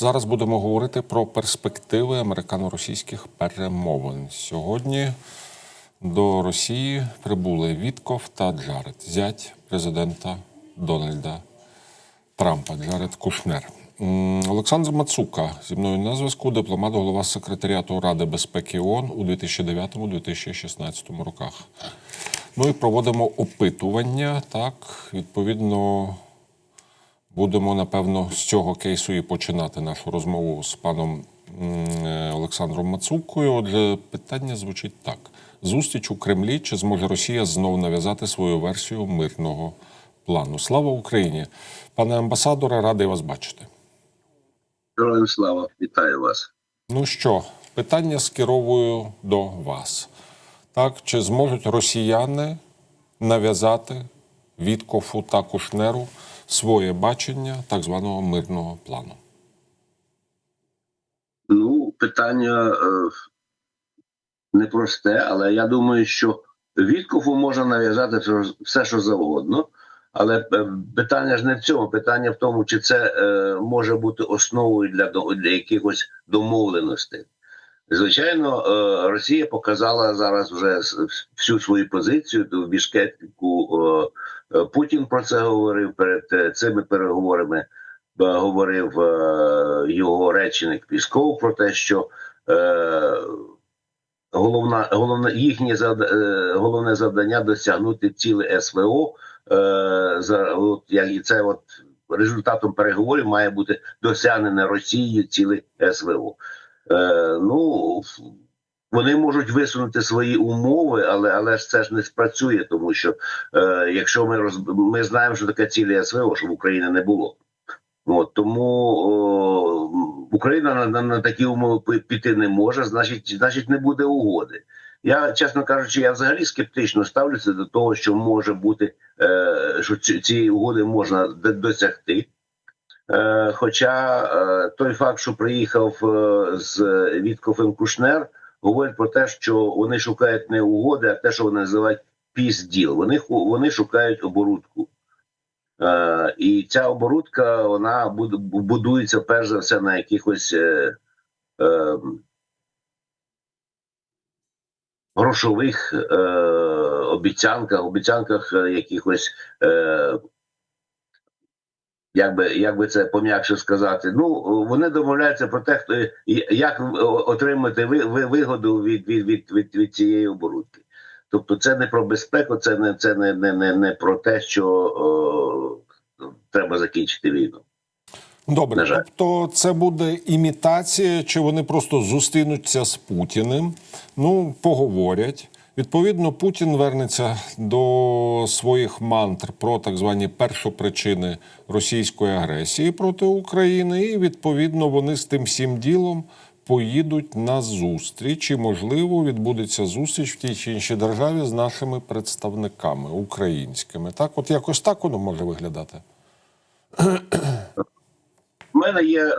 Зараз будемо говорити про перспективи американо-російських перемовин. Сьогодні до Росії прибули Вітков та Джаред, зять президента Дональда Трампа Джаред Кушнер. Олександр Мацука зі мною на зв'язку, дипломат, голова секретаріату Ради безпеки ООН у 2009-2016 роках. Ну і проводимо опитування. Так, відповідно, будемо напевно з цього кейсу і починати нашу розмову з паном е, Олександром Мацукою. Отже, питання звучить так: зустріч у Кремлі чи зможе Росія знов нав'язати свою версію мирного плану? Слава Україні, пане амбасадоре, радий вас бачити. Героям слава, вітаю вас. Ну що, питання скеровую до вас. Так, чи зможуть росіяни нав'язати Віткофу та Кушнеру своє бачення так званого мирного плану? Ну, питання е, непросте, але я думаю, що Віткофу можна нав'язати все- що завгодно. Але е, питання ж не в цьому. Питання в тому, чи це е, може бути основою для, для якихось домовленостей. Звичайно, е, Росія показала зараз вже всю свою позицію. В Бішкетку е, е, Путін про це говорив перед цими переговорами. Говорив його речник Пісков про те, що головна, головне їхнє головне завдання досягнути ціле СВО. За от і це, от результатом переговорів має бути досягнене Росією ціле СВО. Е, ну вони можуть висунути свої умови, але але ж це ж не спрацює, тому що е, якщо ми роз ми знаємо, що таке цілі СВО, що в Україні не було. От тому о, Україна на, на, на такі умови піти не може, значить, значить, не буде угоди. Я, чесно кажучи, я взагалі скептично ставлюся до того, що може бути, е, що ці, цієї угоди можна досягти. Е, хоча е, той факт, що приїхав е, з Віткофем Кушнер, говорить про те, що вони шукають не угоди, а те, що вони називають пізділ. Вони вони шукають оборудку. І ця оборудка вона будується перш за все на якихось грошових обіцянках, обіцянках якихось. Як би, як би це пом'якше сказати, ну вони домовляються про те, хто як отримати ви, ви, вигоду від, від, від, від, від цієї оборудки. Тобто, це не про безпеку, це не це не, не, не, не про те, що о, треба закінчити війну. Добре, тобто це буде імітація, чи вони просто зустрінуться з Путіним, ну поговорять. Відповідно, Путін вернеться до своїх мантр про так звані першопричини російської агресії проти України, і відповідно вони з тим всім ділом поїдуть на зустріч. І, можливо, відбудеться зустріч в тій чи іншій державі з нашими представниками українськими. Так, от якось так воно може виглядати. У мене є е,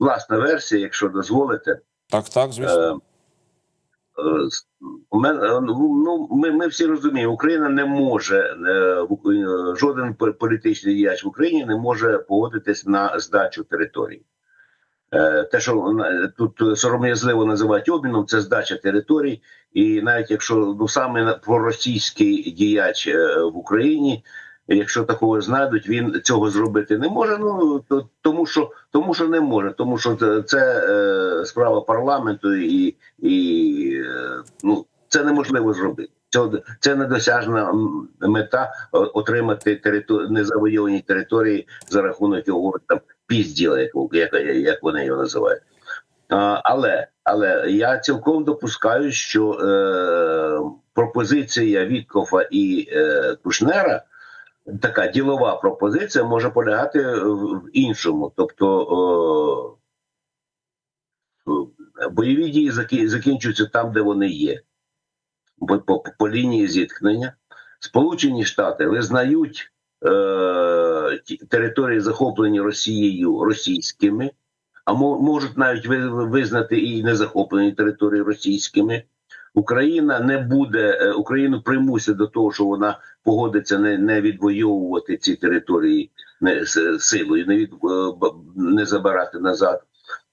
власна версія, якщо дозволите. Так, так, звісно. Е, е, с- у мене е, ну ми, ми всі розуміємо, Україна не може е, е, жоден політичний діяч в Україні не може погодитись на здачу територій. Е, Те, що тут сором'язливо називають обміном, це здача територій, і навіть якщо ну саме проросійський діяч е, в Україні, якщо такого знайдуть, він цього зробити не може. Ну то тому, що тому, що не може, тому що це, е, справа парламенту, і, і е, ну це неможливо зробити. Це, це недосяжна мета отримати територію незавойовані території за рахунок його там пізділа, як, як, як вони його називають. А, але, але я цілком допускаю, що е, пропозиція Віткофа і е, Кушнера, така ділова пропозиція, може полягати в, в іншому. Тобто е, е, бойові дії закінчуються там, де вони є, по, по, по лінії зіткнення. Сполучені Штати визнають е, території, захоплені Росією російськими, а можуть навіть ви- визнати і незахоплені території російськими. Україна не буде е, Україну примусить до того, що вона погодиться не, не відвоювати ці території не с- силою, не від е, не забирати назад.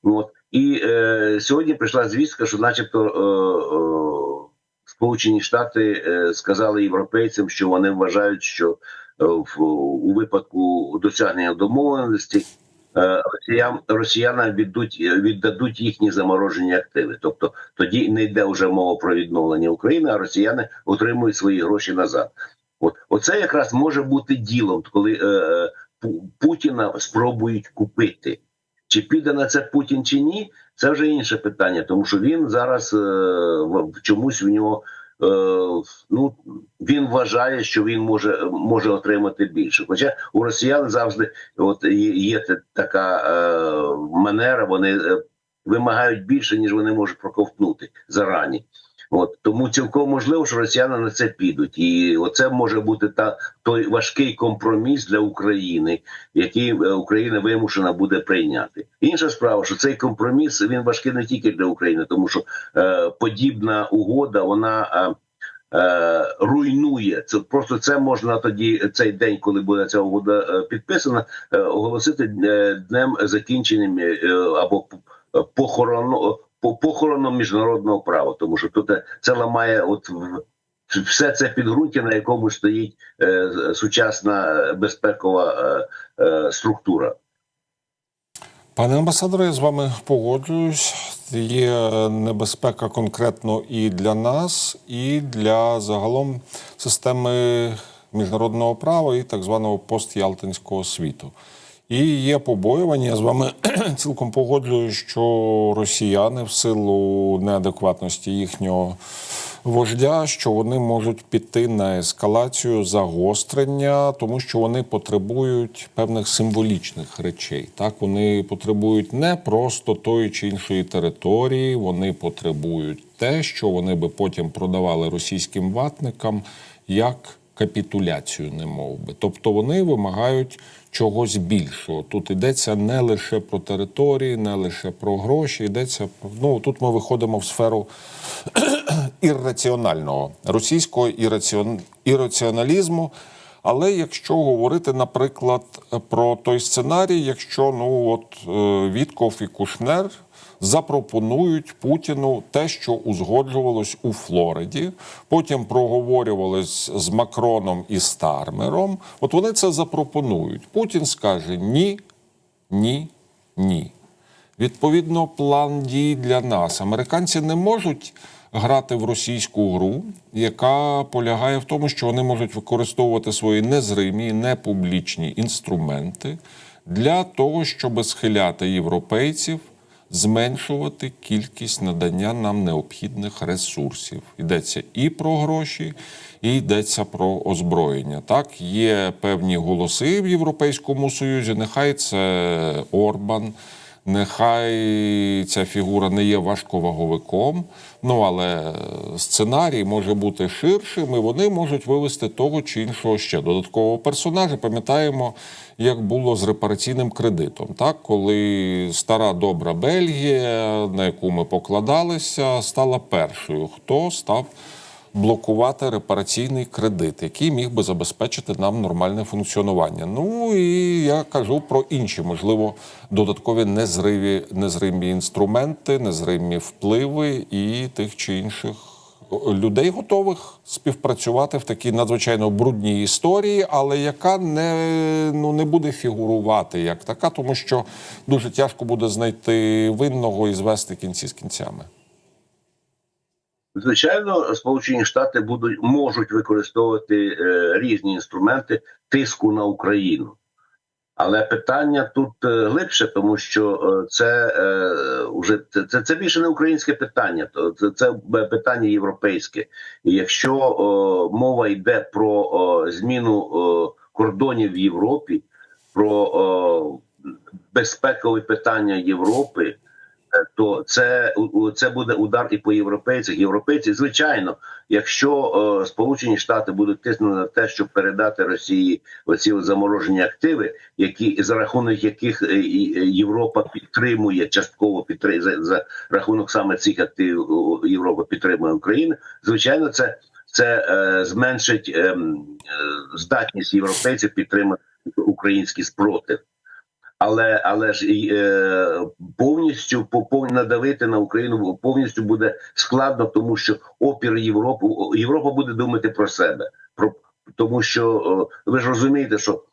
От і е, сьогодні прийшла звістка, що, начебто, е, е, Сполучені Штати е, сказали європейцям, що вони вважають, що е, в у випадку досягнення домовленості росіян росіянам віддуть віддадуть їхні заморожені активи. Тобто тоді не йде вже мова про відновлення України, а росіяни отримують свої гроші назад. От оце якраз може бути ділом, коли е, е, Путіна спробують купити. Чи піде на це Путін чи ні, це вже інше питання, тому що він зараз е, чомусь в нього. Е, Ну він вважає, що він може може отримати більше. Хоча у росіян завжди от є, така е, манера, вони е, вимагають більше, ніж вони можуть проковтнути зарані. От тому цілком можливо, що росіяни на це підуть, і оце може бути та той важкий компроміс для України, який е, Україна вимушена буде прийняти. Інша справа, що цей компроміс він важкий не тільки для України, тому що е, подібна угода вона. Е, Е, руйнує це просто це можна тоді цей день, коли буде ця угода е, підписана, оголосити днем закінченням е, або похорону по- похороном міжнародного права, тому що тут е, це ламає от все це підґрунтя, на якому стоїть е, сучасна е, безпекова е, е, структура. Пане амбасадоре, я з вами погоджуюсь. Є небезпека конкретно і для нас, і для загалом системи міжнародного права і так званого постялтинського світу. І є побоювання. Я з вами цілком погоджуюсь, що росіяни в силу неадекватності їхнього вождя, що вони можуть піти на ескалацію загострення, тому що вони потребують певних символічних речей. Так вони потребують не просто тої чи іншої території, вони потребують те, що вони би потім продавали російським ватникам як капітуляцію, не мов би. Тобто вони вимагають чогось більшого. Тут йдеться не лише про території, не лише про гроші. Йдеться про ну тут ми виходимо в сферу ірраціонального російського ірраціон... ірраціоналізму. Але якщо говорити, наприклад, про той сценарій, якщо ну от е, Вітков і Кушнер запропонують Путіну те, що узгоджувалось у Флориді, потім проговорювалось з Макроном і Стармером. От вони це запропонують. Путін скаже ні, ні, ні. Відповідно, план дій для нас. Американці не можуть грати в російську гру, яка полягає в тому, що вони можуть використовувати свої незримі, непублічні інструменти для того, щоб схиляти європейців, зменшувати кількість надання нам необхідних ресурсів. Йдеться і про гроші, і йдеться про озброєння. Так, є певні голоси в Європейському Союзі. Нехай це Орбан. Нехай ця фігура не є важковаговиком, ну але сценарій може бути ширшим, і вони можуть вивести того чи іншого ще додаткового персонажа. Пам'ятаємо, як було з репараційним кредитом, так коли стара добра Бельгія, на яку ми покладалися, стала першою, хто став блокувати репараційний кредит, який міг би забезпечити нам нормальне функціонування. Ну і я кажу про інші, можливо, додаткові незриві, незримі інструменти, незримі впливи і тих чи інших. Людей готових співпрацювати в такій надзвичайно брудній історії, але яка не, ну, не буде фігурувати як така, тому що дуже тяжко буде знайти винного і звести кінці з кінцями. Звичайно, Сполучені Штати будуть можуть використовувати е, різні інструменти тиску на Україну. Але питання тут е, глибше, тому що е, це е, вже це, це, це більше не українське питання, то це, це питання європейське. І якщо о, мова йде про о, зміну о, кордонів в Європі, про о, безпекові питання Європи, е, то це, це буде удар і по європейцях. Європейці, звичайно, якщо е, Сполучені Штати будуть тиснути на те, щоб передати Росії оці заморожені активи, які за рахунок яких е, е, Європа підтримує частково підтримує за, за рахунок саме цих активів Європа підтримує Україну. Звичайно, це це е, зменшить ем, е, здатність європейців підтримати український спротив. Але але ж і, е, повністю по- надавити на Україну повністю буде складно, тому що опір Європу Європа буде думати про себе. Про тому, що е, ви ж розумієте, що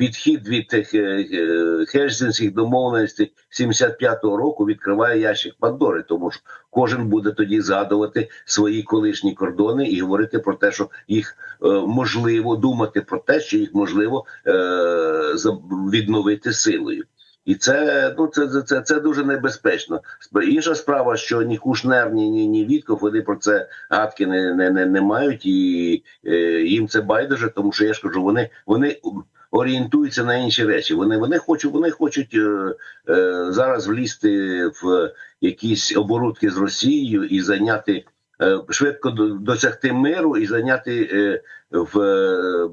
відхід від тих е, е, хельсінських домовленостей 75-го року відкриває ящик Пандори, тому що кожен буде тоді згадувати свої колишні кордони і говорити про те, що їх е, можливо думати про те, що їх можливо е, відновити силою. І це ну це, це, це, дуже небезпечно. Інша справа, що ні Кушнер, ні, ні, ні Вітков, вони про це гадки не, не, не, не мають, і е, їм це байдуже, тому що я ж кажу, вони, вони орієнтуються на інші речі. Вони, вони хочуть, вони хочуть е, е, зараз влізти в якісь оборудки з Росією і зайняти е, швидко до- досягти миру і зайняти е, в е,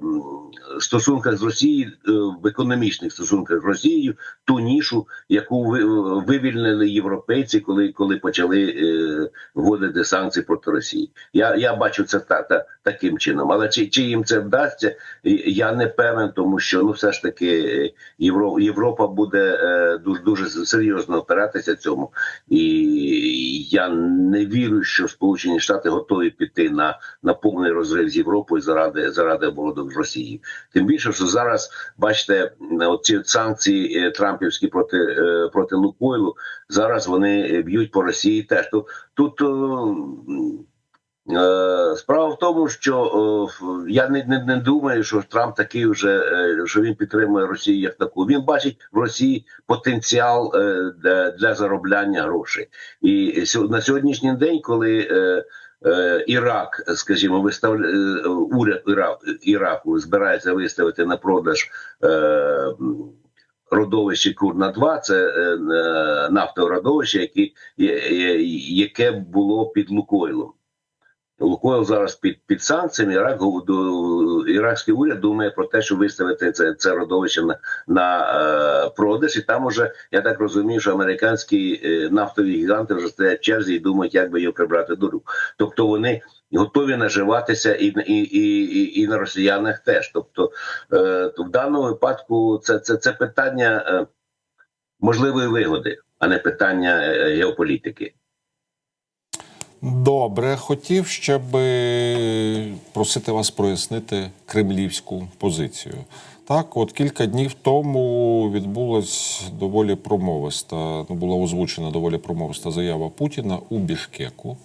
стосунках з Росією, е, в економічних стосунках з Росією ту нішу, яку ви- вивільнили європейці, коли, коли почали е, вводити санкції проти Росії. Я, я бачу це та, та, таким чином. Але чи, чи їм це вдасться, я не певен, тому що ну все ж таки е, Євро, Європа буде е, дуже дуже серйозно опиратися цьому, і я не вірю, що Сполучені Штати готові піти на, на повний розрив з Європою заради заради оборудок з Росією. Тим більше, що зараз бачите, ці санкції е, Трампівські проти е, проти Лукойлу, зараз вони е, б'ють по Росії. Теж тут тут. е, Е, Справа в тому, що е, я не, не, не думаю, що Трамп такий вже е, що він підтримує Росію як таку. Він бачить в Росії потенціал е, для, заробляння грошей. І на сьогоднішній день, коли е, е, Ірак, скажімо, виставляє уряд Іра- Іраку збирається виставити на продаж. Е, Родовище Курна 2 це нафтородовище, е, яке, було під Лукойлом. Лукойл зараз під під санкціями. Ірак іракський уряд думає про те, що виставити це, це родовище на, на е, продаж, і там уже я так розумію, що американські е, нафтові гіганти вже стоять в черзі і думають, як би його прибрати до рук. Тобто вони готові наживатися і, і, і, і, на росіянах теж. Тобто, е, то в даному випадку це, це, це питання е, можливої вигоди, а не питання е, геополітики. Добре, хотів ще би просити вас прояснити кремлівську позицію. Так, от кілька днів тому відбулась доволі промовиста, ну була озвучена доволі промовиста заява Путіна у Бішкеку.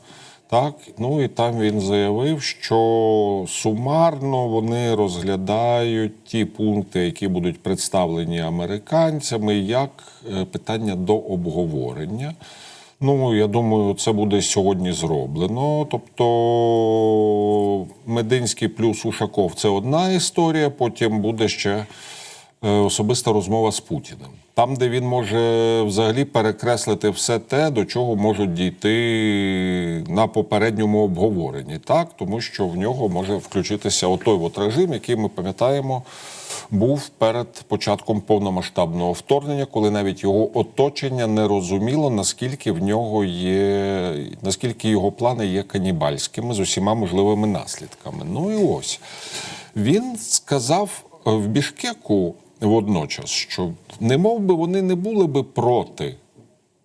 Так, ну і там він заявив, що сумарно вони розглядають ті пункти, які будуть представлені американцями, як е, питання до обговорення. Ну, я думаю, це буде сьогодні зроблено. Тобто, Мединський плюс Ушаков це одна історія, потім буде ще е, особиста розмова з Путіним. Там, де він може взагалі перекреслити все те, до чого можуть дійти на попередньому обговоренні, так тому що в нього може включитися отой от режим, який ми пам'ятаємо, був перед початком повномасштабного вторгнення, коли навіть його оточення не розуміло, наскільки в нього є, наскільки його плани є канібальськими з усіма можливими наслідками. Ну і ось він сказав е, в Бішкеку водночас, що не мов би вони не були би проти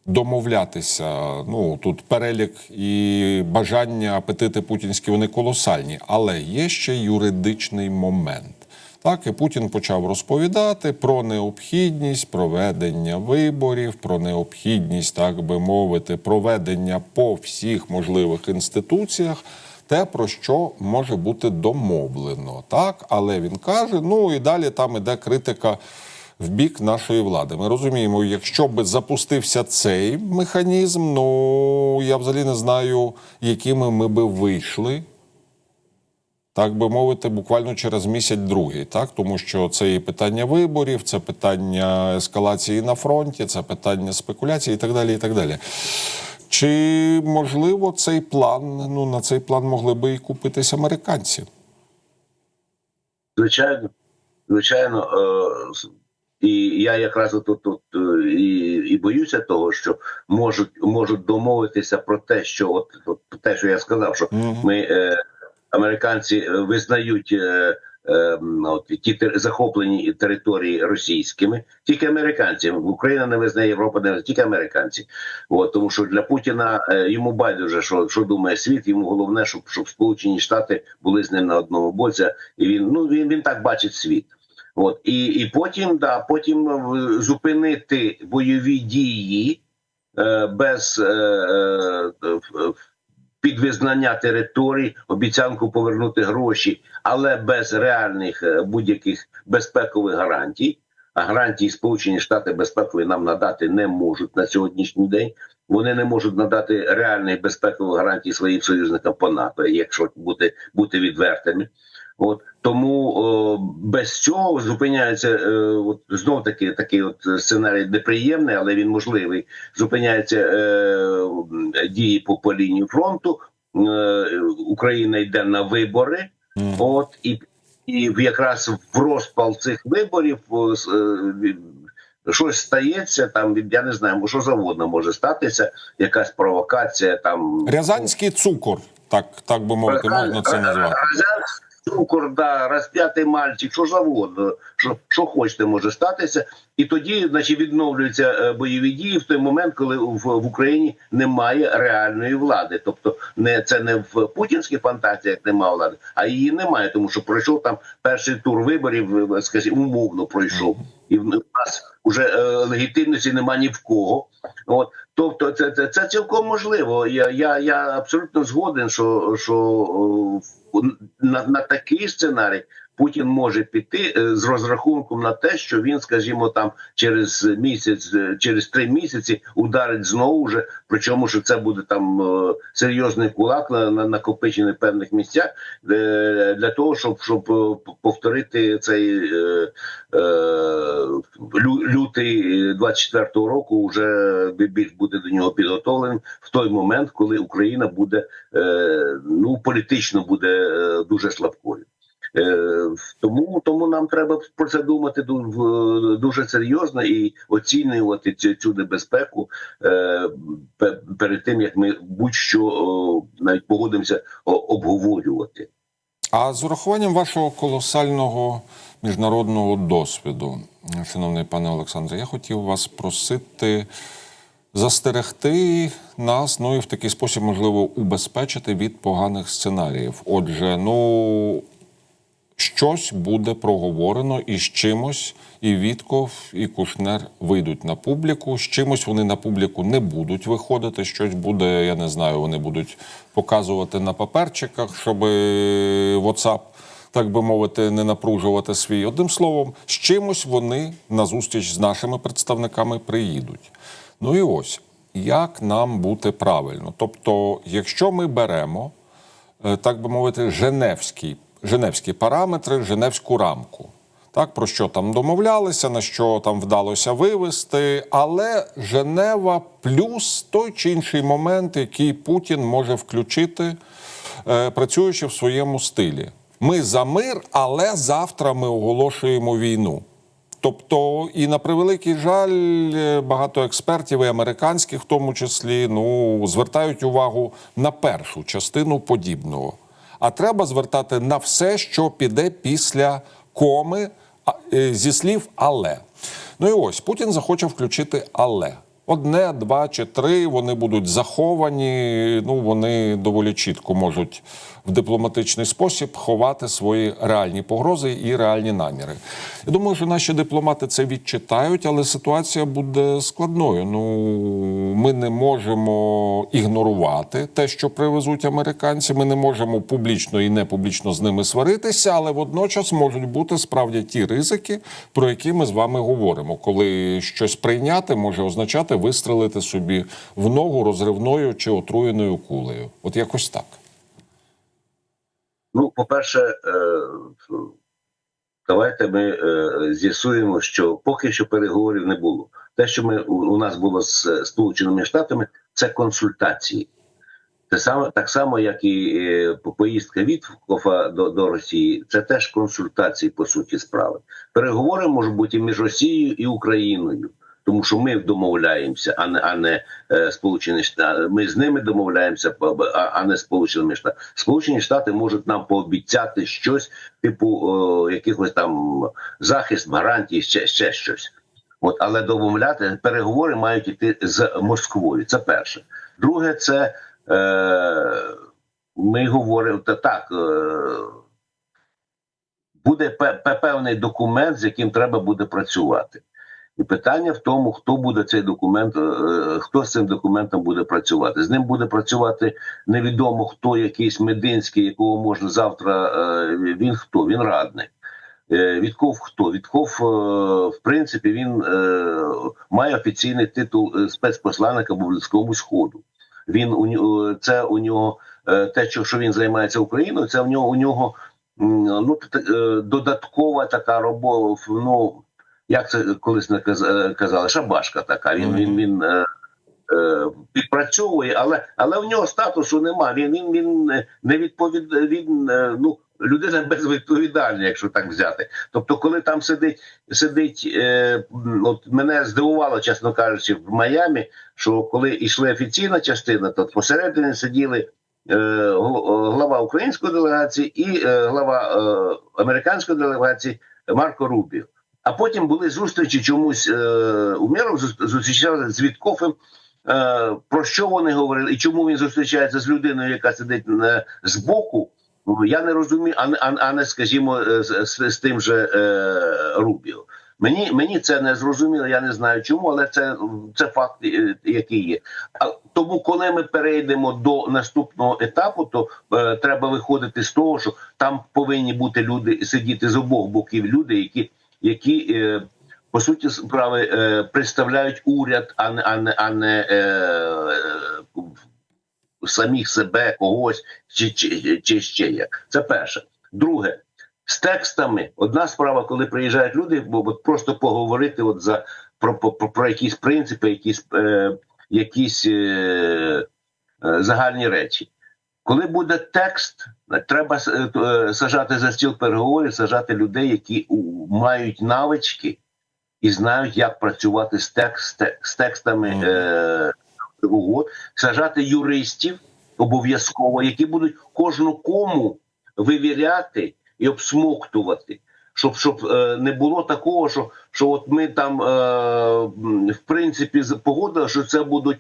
домовлятися. Ну тут перелік і бажання апетити путінські вони колосальні, але є ще юридичний момент. Так, і Путін почав розповідати про необхідність проведення виборів, про необхідність, так би мовити, проведення по всіх можливих інституціях. Те, про що може бути домовлено, так але він каже: ну і далі там іде критика в бік нашої влади. Ми розуміємо, якщо би запустився цей механізм, ну я взагалі не знаю, якими ми би вийшли так би мовити, буквально через місяць другий, так тому що це і питання виборів, це питання ескалації на фронті, це питання спекуляції і так далі. І так далі. Чи можливо цей план? Ну на цей план могли би і купитись американці? Звичайно, звичайно, е, і я якраз тут, тут е, і, і боюся того, що можуть можуть домовитися про те, що от, от те, що я сказав, що ми е, американці е, визнають е, е, от, ті захоплені території російськими, тільки американці. Україна не визнає Європа, не визнає, тільки американці. От тому, що для Путіна йому байдуже, що, що думає світ. Йому головне, щоб, щоб Сполучені Штати були з ним на одному боці, і він ну він, він так бачить світ. От і, і потім да, потім зупинити бойові дії е, без е, е, е, підвизнання територій, обіцянку повернути гроші, але без реальних е, будь-яких безпекових гарантій. А гарантії Сполучені Штати безпекові нам надати не можуть на сьогоднішній день. Вони не можуть надати реальних безпекових гарантій своїм союзникам по НАТО, якщо бути, бути відвертими. От тому о, без цього зупиняється е, от знов таки такий от сценарій неприємний, але він можливий. Зупиняються е, дії по, по лінії фронту. Е, Україна йде на вибори. Мгм. От і, і якраз в розпал цих виборів о, е, щось стається там. Я не знаю, що завгодно може статися, якась провокація там. Рязанський цукор, так, так би мовити, можна це назвати. Цукор, да, розп'ятий мальчик, що завгодно, що, що хочете, може статися. І тоді, значить, відновлюються е, бойові дії в той момент, коли в, в Україні немає реальної влади. Тобто, не це не в путінських фантазіях немає влади, а її немає, тому що пройшов там перший тур виборів, е, скажімо, умовно пройшов. І в нас вже е, легітимності нема ні в кого. От тобто, це, це, це цілком можливо. Я, я, я абсолютно згоден, що, що на, на такий сценарій Путін може піти е, з розрахунком на те, що він, скажімо, там через місяць, е, через три місяці ударить знову вже. Причому що це буде там е, серйозний кулак на, на накопичений певних місцях для того, щоб щоб повторити цей лютий 24-го року. Вже більш буде до нього підготовлений в той момент, коли Україна буде ну політично буде дуже слабкою. Е, Тому тому нам треба про це думати ду- дуже серйозно і оцінювати цю, цю небезпеку е, перед тим як ми будь-що навіть погодимося обговорювати. А з урахуванням вашого колосального міжнародного досвіду, шановний пане Олександре, я хотів вас просити застерегти нас, ну і в такий спосіб, можливо, убезпечити від поганих сценаріїв. Отже, ну щось буде проговорено і з чимось і Вітков, і Кушнер вийдуть на публіку. З чимось вони на публіку не будуть виходити. Щось буде, я не знаю, вони будуть показувати на паперчиках, щоб WhatsApp, так би мовити, не напружувати свій. Одним словом, з чимось вони на зустріч з нашими представниками приїдуть. Ну і ось як нам бути правильно. Тобто, якщо ми беремо е, так би мовити, женевські, женевські параметри, женевську рамку. Так, про що там домовлялися, на що там вдалося вивести, але Женева плюс той чи інший момент, який Путін може включити, е, працюючи в своєму стилі. Ми за мир, але завтра ми оголошуємо війну. Тобто, і на превеликий жаль, е, багато експертів, і американських в тому числі, ну звертають увагу на першу частину подібного. А треба звертати на все, що піде після коми е, зі слів але. Ну і ось Путін захоче включити але. Одне, два чи три вони будуть заховані. Ну вони доволі чітко можуть в дипломатичний спосіб ховати свої реальні погрози і реальні наміри. Я думаю, що наші дипломати це відчитають, але ситуація буде складною. Ну ми не можемо ігнорувати те, що привезуть американці. Ми не можемо публічно і не публічно з ними сваритися, але водночас можуть бути справді ті ризики, про які ми з вами говоримо. Коли щось прийняти може означати вистрелити собі в ногу розривною чи отруєною кулею. От якось так. Ну, по-перше, е, давайте ми е, з'ясуємо, що поки що переговорів не було. Те, що ми у нас було з е, Сполученими Штатами, це консультації. Це саме так само, як і по- поїздка Віткофа до, до Росії, це теж консультації по суті справи. Переговори можуть бути між Росією і Україною. Тому що ми домовляємося, а не а не е, Сполучені Штати. Ми з ними домовляємося, а, не Сполученими Штатами. Сполучені Штати можуть нам пообіцяти щось, типу е, якихось там захист, гарантії, ще, ще щось. От, але домовляти переговори мають іти з Москвою. Це перше. Друге, це е, ми говоримо та так. Е, буде пе- пе- певний документ, з яким треба буде працювати. І питання в тому, хто буде цей документ, е, хто з цим документом буде працювати. З ним буде працювати невідомо хто, якийсь мединський, якого можна завтра. е, Він хто? Він радник. Е, Вітков хто? Вітков, е, в принципі, він е, має офіційний титул е, спецпосланника по Близькому Сходу. Він у це у нього е, те, що, він займається Україною, це у нього у нього ну е, додаткова така робота. Ну як це колись е, казали, шабашка така. Він він він. е, е, Підпрацьовує, але але в нього статусу нема. Він він він не відповід. Він е, ну людина безвідповідальна, якщо так взяти. Тобто, коли там сидить, сидить, е, от мене здивувало, чесно кажучи, в Майамі, що коли йшла офіційна частина, то посередині сиділи е, глава української делегації і е, глава е, американської делегації Марко Рубіо. А потім були зустрічі чомусь е, Умєров зу- зустрічався з Вітковим. Е, про що вони говорили і чому він зустрічається з людиною, яка сидить е, збоку, ну, я не розумію, а, а, а не скажімо, е, з, з, з тим же е, Рубіо. Мені, мені це не зрозуміло, я не знаю чому, але це, це факт, е, який є. А тому, коли ми перейдемо до наступного етапу, то е, треба виходити з того, що там повинні бути люди сидіти з обох боків люди, які, які е, по суті справи е, представляють уряд, а не а не, а не е, самих себе, когось чи, чи, чи ще як. Це перше. Друге, з текстами одна справа, коли приїжджають люди, бо просто поговорити от за про, про, про, якісь принципи, якісь, е, якісь е, загальні речі. Коли буде текст, треба е, е, сажати за стіл переговорів, сажати людей, які мають навички і знають, як працювати з, текст, з текстами mm. е, угод, сажати юристів обов'язково, які будуть кожну кому вивіряти і обсмоктувати. Щоб щоб е, не було такого, що що от ми там е, в принципі погодили, що це будуть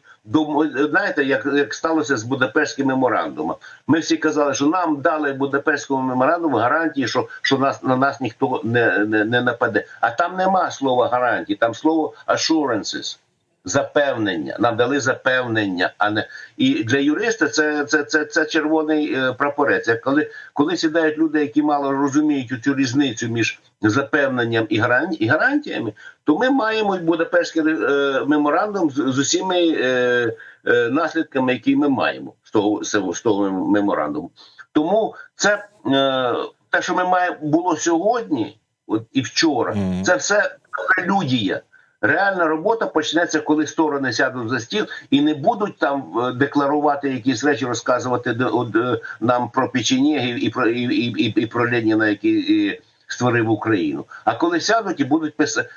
знаєте, як, як сталося з Будапештським меморандумом. Ми всі казали, що нам дали Будапештському меморандуму гарантії, що, що нас на нас ніхто не, не, не нападе. А там нема слова гарантії, там слово assurances. Запевнення, нам дали запевнення, а не і для юриста це, це, це, це червоний е, прапорець. Коли, коли сідають люди, які мало розуміють цю різницю між запевненням і, і гарантіями, то ми маємо Будапештський е, меморандум з, з усіма е, е, наслідками, які ми маємо з того, з того, меморандуму. Тому це е, те, що ми маємо було сьогодні, от і вчора, Мгм. це все прелюдія. Реальна робота почнеться, коли сторони сядуть за стіл і не будуть там е, декларувати якісь речі, розказувати е, нам про печенєгів і про і, і, і, і про Леніна, який створив Україну. А коли сядуть і будуть писати,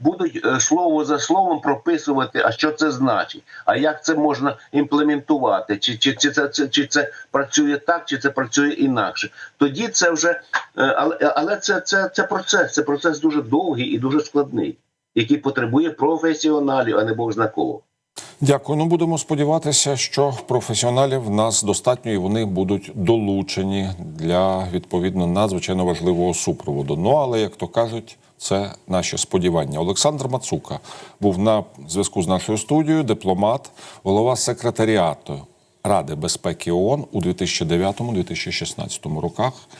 будуть е, слово за словом прописувати, а що це значить, а як це можна імплементувати, чи, чи, чи, це, чи, чи це працює так, чи це працює інакше. Тоді це вже але, але це, це, це процес, це процес дуже довгий і дуже складний який потребує професіоналів, а не Бог зна кого. Дякую. Ну будемо сподіватися, що професіоналів в нас достатньо і вони будуть долучені для відповідно надзвичайно важливого супроводу. Ну але як то кажуть, це наші сподівання. Олександр Мацука був на зв'язку з нашою студією, дипломат, голова секретаріату Ради безпеки ООН у 2009-2016 роках.